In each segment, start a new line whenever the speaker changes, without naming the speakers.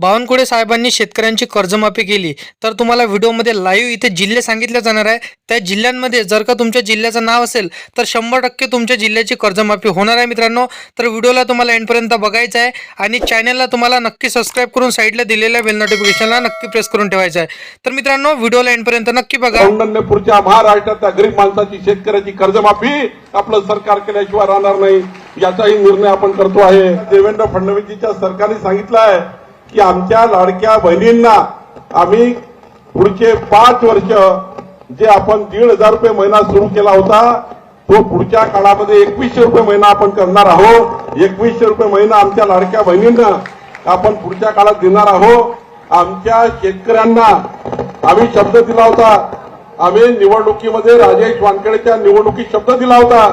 बावनकुळे साहेबांनी शेतकऱ्यांची कर्जमाफी केली. तर तुम्हाला व्हिडिओमध्ये लाईव्ह इथे जिल्हे सांगितले जाणार आहे. त्या जिल्ह्यांमध्ये जर का तुमच्या जिल्ह्याचं नाव असेल तर शंभर टक्के तुमच्या जिल्ह्याची कर्जमाफी होणार आहे मित्रांनो. तर व्हिडिओला तुम्हाला एंडपर्यंत बघायचं आहे आणि चॅनलला तुम्हाला नक्की सबस्क्राईब करून साईडला दिलेल्या बेल नोटिफिकेशनला नक्की प्रेस करून ठेवायचं आहे. तर मित्रांनो व्हिडिओला एंडपर्यंत नक्की बघा.
कौंडण्यपूरच्या महाराष्ट्रातल्या गरीब माणसाची शेतकऱ्याची कर्जमाफी आपलं सरकार केल्याशिवाय राहणार नाही. याचाही निर्णय आपण करतो आहे. देवेंद्र फडणवीसजीच्या सरकारने सांगितलं आहे. की आमच्या लाडक्या बहिणींना आम्ही पुढचे पाच वर्ष जे आपण दीड हजार रुपये महिना सुरू केला होता तो पुढच्या काळामध्ये एकवीसशे रुपये महिना आपण करणार आहोत. एकवीसशे रुपये महिना आमच्या लाडक्या बहिणींना आपण पुढच्या काळात देणार आहोत. आमच्या शेतकऱ्यांना आम्ही शब्द दिला होता. आम्ही निवडणुकीमध्ये राजेश वानखेडेच्या निवडणुकीत शब्द दिला होता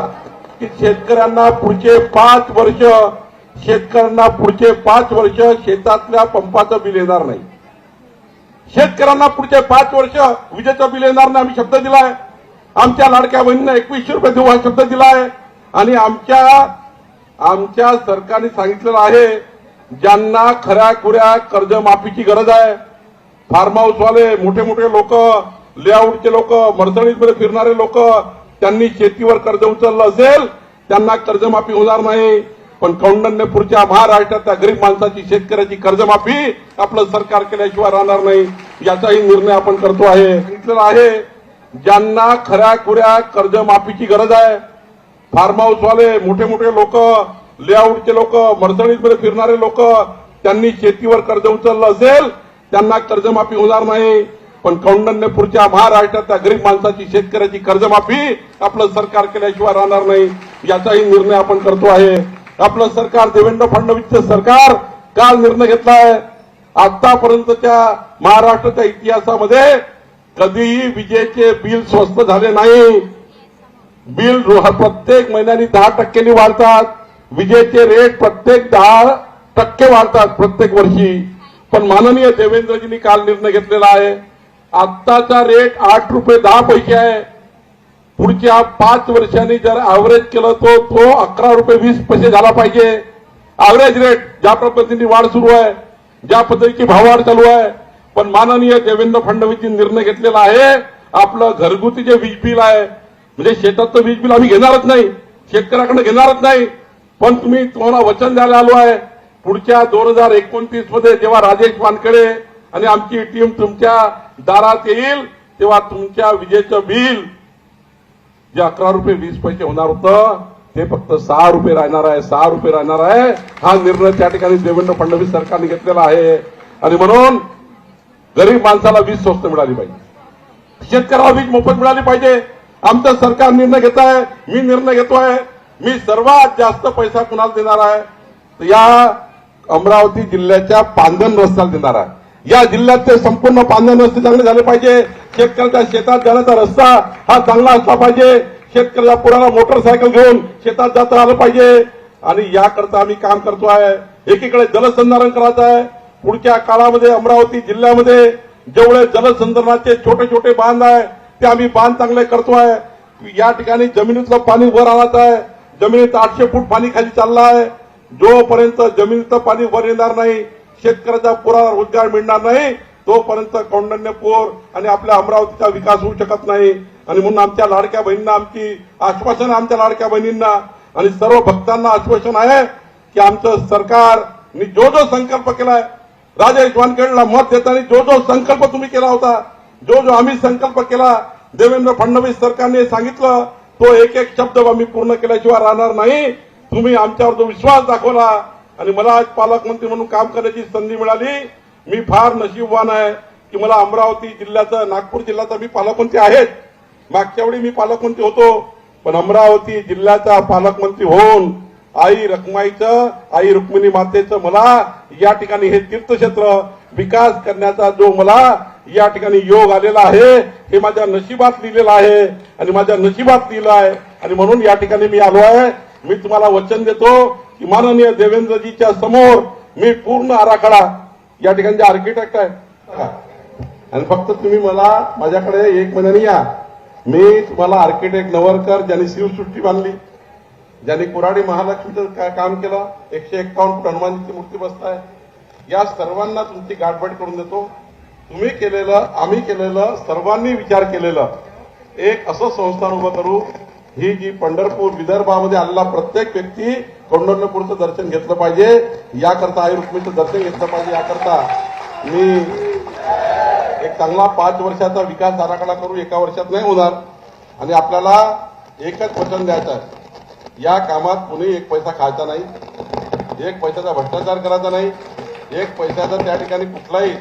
की शेतकऱ्यांना पुढचे पाच वर्ष शेतकऱ्यांना पुढचे पाच वर्ष शेतातल्या पंपाचं बिल येणार नाही. शेतकऱ्यांना पुढचे पाच वर्ष विजेचं बिल येणार नाही आम्ही शब्द दिलाय. आमच्या लाडक्या बहिणींना एकवीसशे रुपये देऊ हा शब्द दिलाय. आणि आमच्या आमच्या सरकारने सांगितलेलं आहे ज्यांना खऱ्या खुऱ्या कर्जमाफीची गरज आहे फार्म हाऊसवाले मोठे मोठे लोक लेआउटचे लोक मर्सडीजमध्ये फिरणारे लोक त्यांनी शेतीवर कर्ज उचललं असेल त्यांना कर्जमाफी होणार नाही. पण कौंडण्यपूरच्या महाराष्ट्रातल्या गरीब माणसाची शेतकऱ्याची कर्जमाफी आपलं सरकार केल्याशिवाय राहणार नाही याचाही निर्णय आपण करतो आहे. सांगितलेला आहे ज्यांना खऱ्या खुऱ्या कर्जमाफीची गरज आहे फार्म हाऊसवाले मोठे मोठे लोक लेआउटचे लोक मर्सडीजमध्ये फिरणारे लोक त्यांनी शेतीवर कर्ज उचललं असेल त्यांना कर्जमाफी होणार नाही. पण कौंडण्यपूरच्या महाराष्ट्रातल्या गरीब माणसाची शेतकऱ्याची कर्जमाफी आपलं सरकार केल्याशिवाय राहणार नाही याचाही निर्णय आपण करतो आहे. आपलं सरकार देवेंद्र फडणवीसचं सरकार काल निर्णय घेतलाय. आतापर्यंतच्या महाराष्ट्राच्या इतिहासामध्ये कधीही विजेचे बिल स्वस्त झाले नाही. बिल प्रत्येक महिन्यानी दहा टक्क्यांनी वाढतात. विजेचे रेट प्रत्येक दहा टक्के वाढतात प्रत्येक वर्षी. पण माननीय देवेंद्रजींनी काल निर्णय घेतलेला आहे. आत्ताचा रेट आठ रुपये दहा पैसे आहे. पुढच्या पाच वर्षांनी जर ऍव्हरेज केलं तो तो अकरा रुपये वीस पैसे झाला पाहिजे. ऍव्हरेज रेट ज्या पद्धतीने वाढ सुरू आहे ज्या पद्धतीची भाववाढ चालू आहे. पण माननीय देवेंद्र फडणवीसनी निर्णय घेतलेला आहे आपलं घरगुती जे वीज बिल आहे म्हणजे शेतातलं वीज बिल आम्ही घेणारच नाही शेतकऱ्याकडे घेणारच नाही पण तुम्ही तुम्हाला वचन द्यायला आलो आहे. पुढच्या दोन हजार एकोणतीसमध्ये जेव्हा राजेश वानकडे आणि आमची टीम तुमच्या दारात येईल तेव्हा तुमच्या विजेचं बिल जे अकरा रुपये वीस पैसे होणार होतं ते फक्त सहा रुपये राहणार आहे सहा रुपये राहणार आहे. हा निर्णय त्या ठिकाणी देवेंद्र फडणवीस सरकारने घेतलेला आहे. आणि म्हणून गरीब माणसाला वीज स्वस्त मिळाली पाहिजे. शेतकऱ्याला वीज मोफत मिळाली पाहिजे. आमचं सरकार निर्णय घेत आहे मी निर्णय घेतोय. मी सर्वात जास्त पैसा कुणाला देणार आहे? तर या अमरावती जिल्ह्याच्या पांधन रस्त्याला देणार आहे. या जिल्ह्यातले संपूर्ण पांधन रस्ते चांगले झाले पाहिजे. शेतकऱ्याच्या शेतात जाण्याचा रस्ता हा चांगला असला पाहिजे. शेतकऱ्याला पुराला मोटरसायकल घेऊन शेतात जाता आलं पाहिजे. आणि याकरता आम्ही काम करतो आहे एकीकडे जलसंधारण करायचं आहे. पुढच्या काळामध्ये अमरावती जिल्ह्यामध्ये जेवढे जलसंधारणाचे छोटे छोटे बांध आहे ते आम्ही बांध चांगले करतो आहे या ठिकाणी जमिनीतलं पाणी वर आणत आहे. जमिनीत आठशे फूट पाणी खाली चाललं आहे. जोपर्यंत जमिनीचं पाणी वर येणार नाही शेतकऱ्याचा पुरा रोजगार मिळणार नाही तोपर्यंत कौंडण्यपूर आणि आपल्या अमरावतीचा विकास होऊ शकत नाही. आणि म्हणून आमच्या लाडक्या बहिणींना आमची आश्वासन आमच्या लाडक्या बहिणींना आणि सर्व भक्तांना आश्वासन आहे की आमचं सरकार मी जो जो संकल्प केलाय राजेश वानखेडला मत देताना जो जो संकल्प तुम्ही केला होता जो जो आम्ही संकल्प केला देवेंद्र फडणवीस सरकारने सांगितलं तो एक एक शब्द आम्ही पूर्ण केल्याशिवाय राहणार नाही. तुम्ही आमच्यावर जो विश्वास दाखवला आणि मला आज पालकमंत्री म्हणून काम करण्याची संधी मिळाली. मी फार नशीबवान आहे की मला अमरावती जिल्ह्याचं नागपूर जिल्ह्याचा मी पालकमंत्री आहेच. मागच्या वेळी मी पालकमंत्री होतो पण अमरावती जिल्ह्याचा पालकमंत्री होऊन आई रखमाईचं आई रुक्मिणी मातेचं मला या ठिकाणी हे तीर्थक्षेत्र विकास करण्याचा जो मला या ठिकाणी योग आलेला आहे हे माझ्या नशिबात लिहिलेलं आहे आणि माझ्या नशिबात लिहिलं आहे. आणि म्हणून या ठिकाणी मी आलो आहे. मी तुम्हाला वचन देतो की माननीय देवेंद्रजीच्या समोर मी पूर्ण आराखडा या ठिकाणचे आर्किटेक्ट आहे. आणि फक्त तुम्ही मला माझ्याकडे एक महिन्याने या. मी तुम्हाला आर्किटेक्ट नवरकर ज्यांनी शिवसृष्टी बांधली ज्यांनी कुराडी महालक्ष्मीचं काम केलं एकशे एक्कावन्न फूट हनुमानजीची मूर्ती बसताय. या सर्वांना तुमची गाठभेट करून देतो. तुम्ही केलेलं आम्ही केलेलं सर्वांनी विचार केलेलं एक असं संस्थान उभं करू. ही जी पंढरपूर विदर्भामध्ये आलेला प्रत्येक व्यक्ती कौंडण्यपूरचं दर्शन घेतलं पाहिजे. याकरता आई दर्शन घेतलं पाहिजे. याकरता मी एक चांगला पाच वर्षाचा विकास आराखडा करू. एका वर्षात नाही होणार. आणि आपल्याला एकच वचन द्यायचं आहे. या कामात कुणी एक पैसा खायचा नाही. एक पैशाचा भ्रष्टाचार करायचा नाही. एक पैशाचा त्या ठिकाणी कुठलाही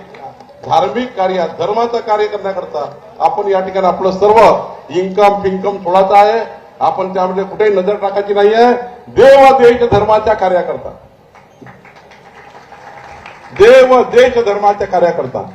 धार्मिक कार्य धर्माचं कार्य करण्याकरता आपण या ठिकाणी आपलं सर्व इन्कम फिन्कम सोडायचं आहे. आपण त्यामध्ये कुठेही नजर टाकायची नाहीये. देव देश धर्माच्या कार्याकरता. देव देश धर्माच्या कार्याकरता.